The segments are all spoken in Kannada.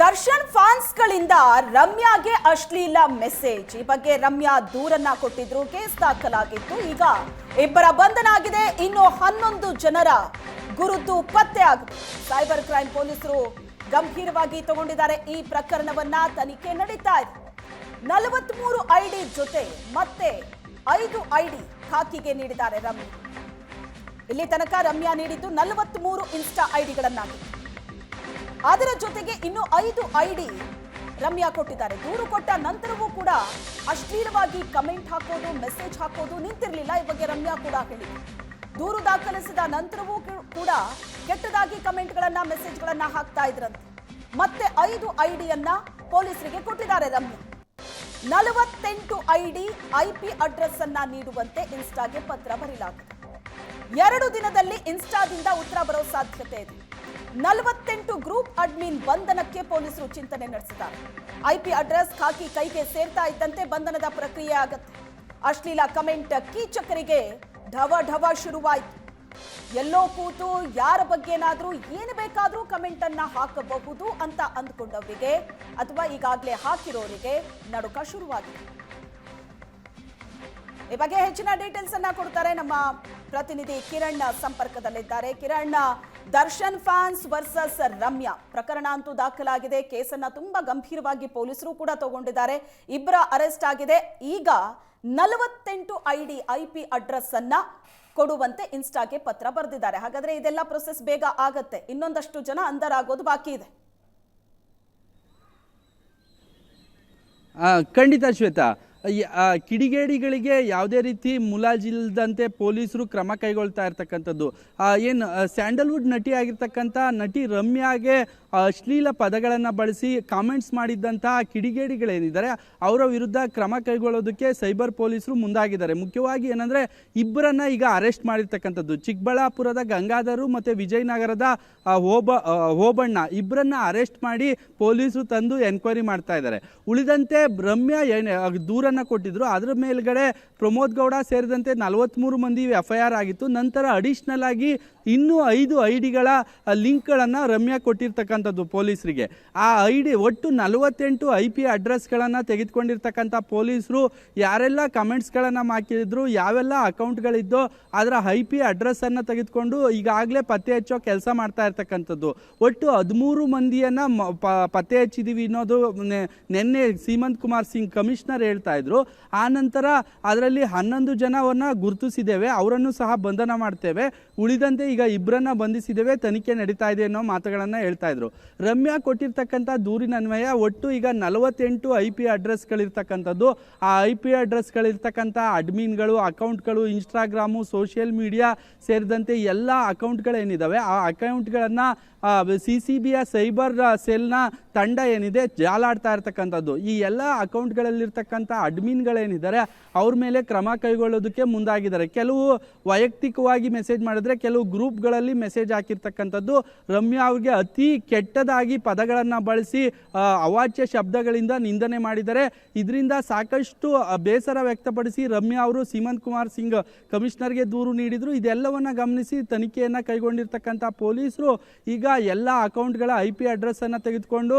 ದರ್ಶನ್ ಫ್ಯಾನ್ಸ್ಗಳಿಂದ ರಮ್ಯಾಗೆ ಅಶ್ಲೀಲ ಮೆಸೇಜ್. ಈ ಬಗ್ಗೆ ರಮ್ಯಾ ದೂರನ್ನ ಕೊಟ್ಟಿದ್ರು, ಕೇಸ್ ದಾಖಲಾಗಿತ್ತು. ಈಗ ಇಬ್ಬರ ಬಂಧನ ಆಗಿದೆ ಇನ್ನು ಹನ್ನೊಂದು ಜನರ ಗುರುತು ಪತ್ತೆ ಆಗಿದೆ. ಸೈಬರ್ ಕ್ರೈಮ್ ಪೊಲೀಸರು ಗಂಭೀರವಾಗಿ ತಗೊಂಡಿದ್ದಾರೆ. ಈ ಪ್ರಕರಣವನ್ನ ತನಿಖೆ ನಡೀತಾ ಇದೆ. ನಲವತ್ಮೂರು ಐಡಿ ಜೊತೆ ಮತ್ತೆ ಐದು ಐಡಿ ಖಾಕಿಗೆ ನೀಡಿದ್ದಾರೆ ರಮ್ಯಾ. ಇಲ್ಲಿ ತನಕ ರಮ್ಯಾ ನೀಡಿದ್ದು ನಲವತ್ಮೂರು ಇನ್ಸ್ಟಾ ಐಡಿಗಳನ್ನಾಗಿದೆ. ಅದರ ಜೊತೆಗೆ ಇನ್ನು ಐದು ಐಡಿ ರಮ್ಯಾ ಕೊಟ್ಟಿದ್ದಾರೆ. ದೂರು ಕೊಟ್ಟ ನಂತರವೂ ಕೂಡ ಅಶ್ಲೀಲವಾಗಿ ಕಮೆಂಟ್ ಹಾಕೋದು, ಮೆಸೇಜ್ ಹಾಕೋದು ನಿಂತಿರಲಿಲ್ಲ. ಈ ಬಗ್ಗೆ ರಮ್ಯಾ ಕೂಡ ಹೇಳಿ ದೂರು ದಾಖಲಿಸಿದ ನಂತರವೂ ಕೂಡ ಕೆಟ್ಟದಾಗಿ ಕಮೆಂಟ್ಗಳನ್ನ, ಮೆಸೇಜ್ಗಳನ್ನ ಹಾಕ್ತಾ ಇದ್ರಂತೆ. ಮತ್ತೆ ಐದು ಐಡಿಯನ್ನ ಪೊಲೀಸರಿಗೆ ಕೊಟ್ಟಿದ್ದಾರೆ ರಮ್ಯಾ. ನಲವತ್ತೆಂಟು ಐಡಿ ಐಪಿ ಅಡ್ರೆಸ್ ಅನ್ನ ನೀಡುವಂತೆ ಇನ್ಸ್ಟಾಗೆ ಪತ್ರ ಬರೆಯಲಾಗಿದೆ ಎರಡು ದಿನದಲ್ಲಿ ಇನ್ಸ್ಟಾದಿಂದ ಉತ್ತರ ಬರೋ ಸಾಧ್ಯತೆ ಇದೆ. ನಲವತ್ತೆಂಟು ಗ್ರೂಪ್ ಅಡ್ಮಿನ್ ಬಂಧನಕ್ಕೆ ಪೊಲೀಸರು ಚಿಂತನೆ ನಡೆಸಿದ್ದಾರೆ. ಐಪಿ ಅಡ್ರೆಸ್ ಖಾಕಿ ಕೈಗೆ ಸೇರ್ತಾ ಇದ್ದಂತೆ ಬಂಧನದ ಪ್ರಕ್ರಿಯೆ ಆಗತ್ತೆ. ಅಶ್ಲೀಲ ಕಮೆಂಟ್ ಕೀಚಕರಿಗೆ ಢವ ಢವ ಶುರುವಾಯಿತು. ಎಲ್ಲೋ ಕೂತು ಯಾರ ಬಗ್ಗೆನಾದ್ರೂ ಏನು ಬೇಕಾದರೂ ಕಮೆಂಟ್ ಅನ್ನ ಹಾಕಬಹುದು ಅಂತ ಅಂದ್ಕೊಂಡವರಿಗೆ ಅಥವಾ ಈಗಾಗಲೇ ಹಾಕಿರೋರಿಗೆ ನಡುಕ ಶುರುವಾಗಿದೆ. ಈ ಬಗ್ಗೆ ಹೆಚ್ಚಿನ ಡೀಟೇಲ್ಸ್ ಅನ್ನ ಕೊಡ್ತಾರೆ ನಮ್ಮ ಪ್ರತಿನಿಧಿ ಕಿರಣ್ ಸಂಪರ್ಕದಲ್ಲಿದ್ದಾರೆ. Kiran Darshan fans versus Ramya. ಪ್ರಕರಣ ಅಂತೂ ದಾಖಲಾಗಿದೆ. ಕೇಸನ್ನ ತುಂಬಾ ಗಂಭೀರವಾಗಿ ಪೊಲೀಸರು ಕೂಡ ತಗೊಂಡಿದ್ದಾರೆ. ಇಬ್ಬರ ಅರೆಸ್ಟ್ ಆಗಿದೆ. ಈಗ ನಲವತ್ತೆಂಟು I D I P address ಅನ್ನ ಕೊಡುವಂತೆ ಇನ್ಸ್ಟಾಗೆ ಪತ್ರ ಬರೆದಿದ್ದಾರೆ. ಹಾಗಾದ್ರೆ ಇದೆಲ್ಲ ಪ್ರೊಸೆಸ್ ಬೇಗ ಆಗತ್ತೆ. ಇನ್ನೊಂದಷ್ಟು ಜನ ಅಂದರಾಗೋದು ಬಾಕಿ ಇದೆ. ಖಂಡಿತ ಶ್ವೇತಾ ಕಿಡಿಗೇಡಿಗಳಿಗೆ ಯಾವುದೇ ರೀತಿ ಮುಲಾಜಿಲ್ದಂತೆ ಪೊಲೀಸರು ಕ್ರಮ ಕೈಗೊಳ್ತಾ ಇರ್ತಕ್ಕಂಥದ್ದು. ಏನು ಸ್ಯಾಂಡಲ್ವುಡ್ ನಟಿ ಆಗಿರ್ತಕ್ಕಂಥ ನಟಿ ರಮ್ಯಾಗೆ ಅಶ್ಲೀಲ ಪದಗಳನ್ನು ಬಳಸಿ ಕಾಮೆಂಟ್ಸ್ ಮಾಡಿದ್ದಂತಹ ಕಿಡಿಗೇಡಿಗಳೇನಿದ್ದಾರೆ ಅವರ ವಿರುದ್ಧ ಕ್ರಮ ಕೈಗೊಳ್ಳೋದಕ್ಕೆ ಸೈಬರ್ ಪೊಲೀಸರು ಮುಂದಾಗಿದ್ದಾರೆ. ಮುಖ್ಯವಾಗಿ ಏನಂದರೆ ಇಬ್ಬರನ್ನ ಈಗ ಅರೆಸ್ಟ್ ಮಾಡಿರ್ತಕ್ಕಂಥದ್ದು. ಚಿಕ್ಕಬಳ್ಳಾಪುರದ ಗಂಗಾಧರು ಮತ್ತು ವಿಜಯನಗರದ ಹೋಬ ಹೋಬಣ್ಣ ಇಬ್ಬರನ್ನ ಅರೆಸ್ಟ್ ಮಾಡಿ ಪೊಲೀಸರು ತಂದು ಎನ್ಕ್ವೈರಿ ಮಾಡ್ತಾ ಇದ್ದಾರೆ. ಉಳಿದಂತೆ ರಮ್ಯಾ ಆ, ದೂರನ್ನ ಕೊಟ್ಟಿದ್ರು. ಅದರ ಮೇಲ್ಗಡೆ ಪ್ರಮೋದ್ ಗೌಡ ಸೇರಿದಂತೆ ನಲವತ್ಮೂರು ಮಂದಿ ಎಫ್ ಐ ಆರ್ ಆಗಿತ್ತು. ನಂತರ ಅಡಿಷ್ನಲ್ ಆಗಿ ಇನ್ನೂ ಐದು ಐ ಡಿಗಳ ಲಿಂಕ್ಗಳನ್ನು ರಮ್ಯಾ ಕೊಟ್ಟಿರ್ತಕ್ಕಂಥದ್ದು ಪೊಲೀಸರಿಗೆ. ಆ ಐ ಡಿ ಒಟ್ಟು ನಲವತ್ತೆಂಟು ಐ ಪಿ ಅಡ್ರೆಸ್ಗಳನ್ನು ತೆಗೆದುಕೊಂಡಿರ್ತಕ್ಕಂಥ ಪೊಲೀಸರು, ಯಾರೆಲ್ಲ ಕಮೆಂಟ್ಸ್ಗಳನ್ನು ಹಾಕಿದ್ರು, ಯಾವೆಲ್ಲ ಅಕೌಂಟ್ಗಳಿದ್ದೋ ಅದರ ಐ ಪಿ ಅಡ್ರೆಸ್ಸನ್ನು ತೆಗೆದುಕೊಂಡು ಈಗಾಗಲೇ ಪತ್ತೆ ಹಚ್ಚೋ ಕೆಲಸ ಮಾಡ್ತಾ ಇರ್ತಕ್ಕಂಥದ್ದು. ಒಟ್ಟು ಹದಿಮೂರು ಮಂದಿಯನ್ನು ಪತ್ತೆ ಹಚ್ಚಿದ್ದೀವಿ ಅನ್ನೋದು ನಿನ್ನೆ ಸೀಮಂತ್ ಕುಮಾರ್ ಸಿಂಗ್ ಕಮಿಷನರ್ ಹೇಳ್ತಾ ಇದ್ರು. ಆ ನಂತರ ಅದರಲ್ಲಿ ಹನ್ನೊಂದು ಜನವನ್ನು ಗುರುತಿಸಿದ್ದೇವೆ, ಅವರನ್ನು ಸಹ ಬಂಧನ ಮಾಡ್ತೇವೆ. ಉಳಿದಂತೆ ಈಗ ಇಬ್ಬರನ್ನ ಬಂಧಿಸಿದ್ದೇವೆ ತನಿಖೆ ನಡೀತಾ ಇದೆ ಅನ್ನೋ ಮಾತುಗಳನ್ನು ಹೇಳ್ತಾ ಇದ್ರು. ರಮ್ಯಾ ಕೊಟ್ಟಿರ್ತಕ್ಕಂಥ ದೂರಿನ ಅನ್ವಯ ಒಟ್ಟು ಈಗ ನಲವತ್ತೆಂಟು ಐ ಪಿ ಅಡ್ರೆಸ್ಗಳಿರ್ತಕ್ಕಂಥದ್ದು. ಆ ಐ ಪಿ ಅಡ್ರೆಸ್ಗಳಿರ್ತಕ್ಕಂಥ ಅಡ್ಮಿನ್ಗಳು, ಅಕೌಂಟ್ಗಳು, ಇನ್ಸ್ಟಾಗ್ರಾಮು, ಸೋಷಿಯಲ್ ಮೀಡಿಯಾ ಸೇರಿದಂತೆ ಎಲ್ಲ ಅಕೌಂಟ್ಗಳೇನಿದ್ದಾವೆ ಆ ಅಕೌಂಟ್ಗಳನ್ನು ಸಿ ಸಿ ಬಿಯ ಸೈಬರ್ ಸೆಲ್ನ ತಂಡ ಏನಿದೆ, ಜಾಲಾಡ್ತಾ ಇರ್ತಕ್ಕಂಥದ್ದು. ಈ ಎಲ್ಲ ಅಕೌಂಟ್ಗಳಲ್ಲಿರ್ತಕ್ಕಂಥ ಅಡ್ಮಿನ್ಗಳೇನಿದ್ದಾರೆ, ಅವ್ರ ಮೇಲೆ ಕ್ರಮ ಕೈಗೊಳ್ಳೋದಕ್ಕೆ ಮುಂದಾಗಿದ್ದಾರೆ. ಕೆಲವು ವೈಯಕ್ತಿಕವಾಗಿ ಮೆಸೇಜ್ ಮಾಡಿದ್ರೆ, ಕೆಲವು ಗ್ರೂಪ್ಗಳಲ್ಲಿ ಮೆಸೇಜ್ ಹಾಕಿರ್ತಕ್ಕಂಥದ್ದು, ರಮ್ಯಾ ಅವ್ರಿಗೆ ಅತಿ ಕೆಟ್ಟದಾಗಿ ಪದಗಳನ್ನು ಬಳಸಿ ಅವಾಚ್ಯ ಶಬ್ದಗಳಿಂದ ನಿಂದನೆ ಮಾಡಿದ್ದಾರೆ. ಇದರಿಂದ ಸಾಕಷ್ಟು ಬೇಸರ ವ್ಯಕ್ತಪಡಿಸಿ ರಮ್ಯಾ ಅವರು ಸೀಮಂತ್ ಕುಮಾರ್ ಸಿಂಗ್ ಕಮಿಷನರ್ಗೆ ದೂರು ನೀಡಿದರು. ಇದೆಲ್ಲವನ್ನ ಗಮನಿಸಿ ತನಿಖೆಯನ್ನು ಕೈಗೊಂಡಿರ್ತಕ್ಕಂಥ ಪೊಲೀಸರು ಈಗ ಎಲ್ಲ ಅಕೌಂಟ್ಗಳ ಐ ಪಿ ಅಡ್ರೆಸ್ಸನ್ನು ತೆಗೆದುಕೊಂಡು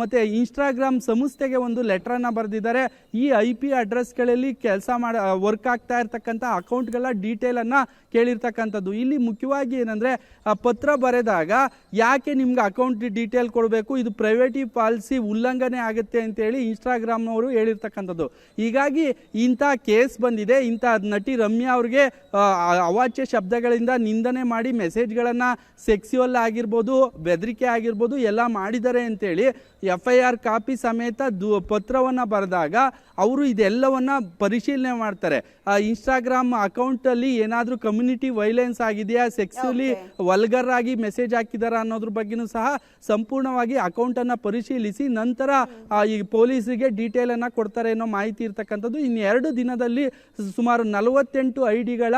ಮತ್ತು ಇನ್ಸ್ಟಾಗ್ರಾಮ್ ಸಂಸ್ಥೆಗೆ ಒಂದು ಲೆಟ್ರನ್ನು ಬರೆದಿದ್ದಾರೆ. ಈ ಐ ಪಿ ಅಡ್ರೆಸ್ಗಳಲ್ಲಿ ಕೆಲಸ ಮಾಡ ವರ್ಕ್ ಆಗ್ತಾ ಇರ್ತಕ್ಕಂಥ ಅಕೌಂಟ್ಗಳ ಡೀಟೇಲನ್ನು ಕೇಳಿರ್ತಕ್ಕಂಥದ್ದು. ಇಲ್ಲಿ ಮುಖ್ಯವಾಗಿ ಏನಂದರೆ ಪತ್ರ ಬರೆದಾಗ ಯಾಕೆ ನಿಮ್ಗೆ ಅಕೌಂಟ್ ಡೀಟೇಲ್ ಕೊಡಬೇಕು? ಇದು ಪ್ರೈವೇಟಿ ಪಾಲಿಸಿ ಉಲ್ಲಂಘನೆ ಆಗುತ್ತೆ ಅಂತೇಳಿ ಇನ್ಸ್ಟಾಗ್ರಾಮ್ನವರು ಹೇಳಿರ್ತಕ್ಕಂಥದ್ದು. ಹೀಗಾಗಿ ಇಂಥ ಕೇಸ್ ಬಂದಿದೆ. ಇಂಥ ನಟಿ ರಮ್ಯಾ ಅವ್ರಿಗೆ ಅವಾಚ್ಯ ಶಬ್ದಗಳಿಂದ ನಿಂದನೆ ಮಾಡಿ ಮೆಸೇಜ್ಗಳನ್ನು ಸೆಕ್ಸ್ಯುವಲ್ ಆಗಿರ್ಬೋದು ಬೆದರಿಕೆ ಆಗಿರ್ಬೋದು ಎಲ್ಲ ಮಾಡಿದ್ದಾರೆ ಅಂತೇಳಿ ಎಫ್ ಐ ಆರ್ ಕಾಪಿ ಸಮೇತ ದು ಪತ್ರವನ್ನು ಬರೆದಾಗ ಅವರು ಇದೆಲ್ಲವನ್ನು ಪರಿಶೀಲನೆ ಮಾಡ್ತಾರೆ. ಇನ್ಸ್ಟಾಗ್ರಾಮ್ ಅಕೌಂಟಲ್ಲಿ ಏನಾದರೂ ಕಮ್ಯುನಿಟಿ ವೈಲೆನ್ಸ್ ಆಗಿದೆಯಾ ಸೆಕ್ಸುಲಿ ವಲ್ಗರ್ ಆಗಿ ಮೆಸೇಜ್ ಹಾಕಿದಾರ ಅನ್ನೋದ್ರ ಬಗ್ಗೆನೂ ಸಹ ಸಂಪೂರ್ಣವಾಗಿ ಅಕೌಂಟನ್ನು ಪರಿಶೀಲಿಸಿ ನಂತರ ಈ ಪೊಲೀಸರಿಗೆ ಡೀಟೇಲನ್ನು ಅನ್ನ ಕೊಡ್ತಾರೆ ಅನ್ನೋ ಮಾಹಿತಿ ಇರ್ತಕ್ಕಂಥದ್ದು. ಇನ್ನೆರಡು ಎರಡು ದಿನದಲ್ಲಿ ಸುಮಾರು ನಲವತ್ತೆಂಟು ಐ ಡಿಗಳ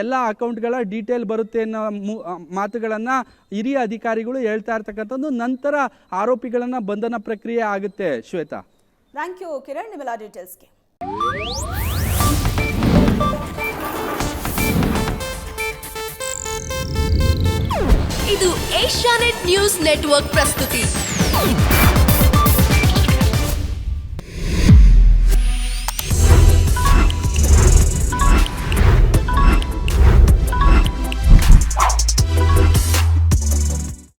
ಎಲ್ಲ ಅಕೌಂಟ್ಗಳ ಡೀಟೇಲ್ ಬರುತ್ತೆ ಅನ್ನೋ ಮಾತುಗಳನ್ನು ಹಿರಿಯ ಅಧಿಕಾರಿ ಅಧಿಕಾರಿಗಳು ಹೇಳ್ತಾ ಇರ್ತಕ್ಕಂಥದ್ದು ನಂತರ ಆರೋಪಿಗಳನ್ನ ಬಂಧನ ಪ್ರಕ್ರಿಯೆ ಆಗುತ್ತೆ. ಶ್ವೇತಾ. ಥ್ಯಾಂಕ್ ಯು ಕಿರಣ್ ನಿಮ್ಮೆಲ್ಲ ಡೀಟೇಲ್ಸ್ಗೆ ಇದು ಏಷ್ಯಾನೆಟ್ ನ್ಯೂಸ್ ನೆಟ್ವರ್ಕ್ ಪ್ರಸ್ತುತಿ.